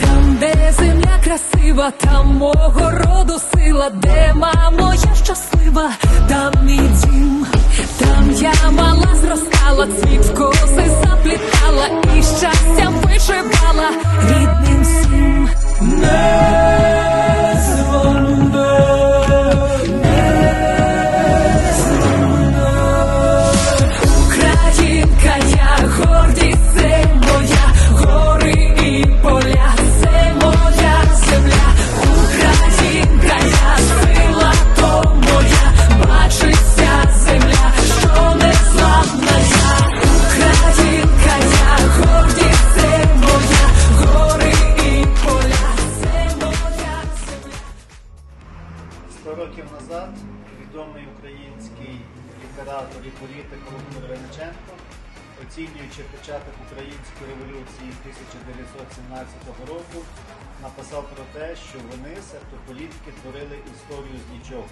Там, де земля красива, там мого роду сила, де мамо я щаслива, там мій дім, 100 років назад відомий український літератор і політик Володимир Вениченко, оцінюючи початок української революції 1917 року, написав про те, що вони, себто політики, творили історію з нічого.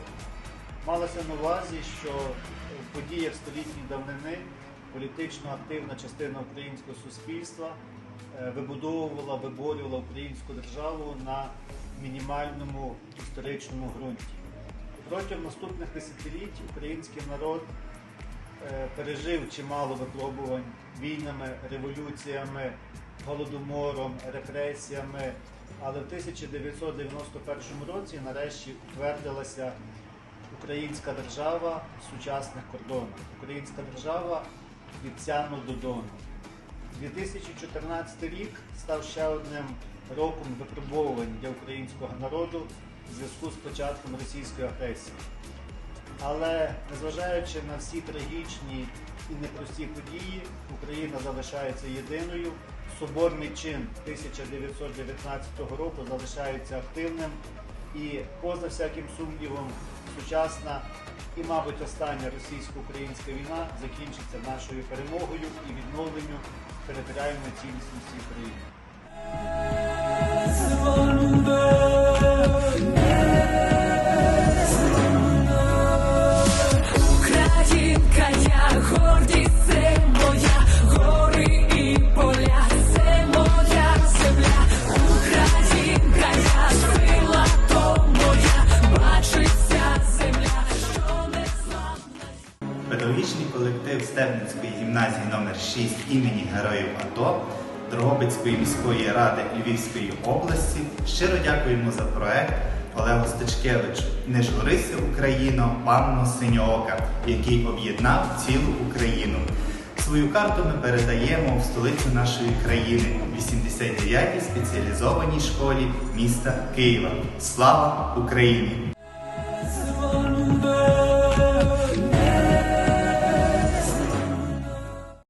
Малося на увазі, що в подіях столітньої давнини політично активна частина українського суспільства е, вибудовувала, виборювала українську державу на мінімальному історичному ґрунті. Протягом наступних десятиліть український народ е, пережив чимало випробувань війнами, революціями, голодомором, репресіями. Але в 1991 році нарешті утвердилася українська держава в сучасних кордонах. Українська держава від Сяну до Дону. 2014 рік став ще одним роком випробовувань для українського народу в зв'язку з початком російської агресії. Але незважаючи на всі трагічні і непрості події, Україна залишається єдиною. Соборний чин 1919 року залишається активним і, поза всяким сумнівом, сучасна і, мабуть, остання російсько-українська війна закінчиться нашою перемогою і відновленням територіальної цілісності України. Гімназії номер 6 імені Героїв АТО Дрогобицької міської ради Львівської області щиро дякуємо за проект Олегу Стечкевичу Не журися Україно, панно Синьоока, який об'єднав цілу Україну. Свою карту ми передаємо в столицю нашої країни 89-й спеціалізованій школі міста Києва. Слава Україні!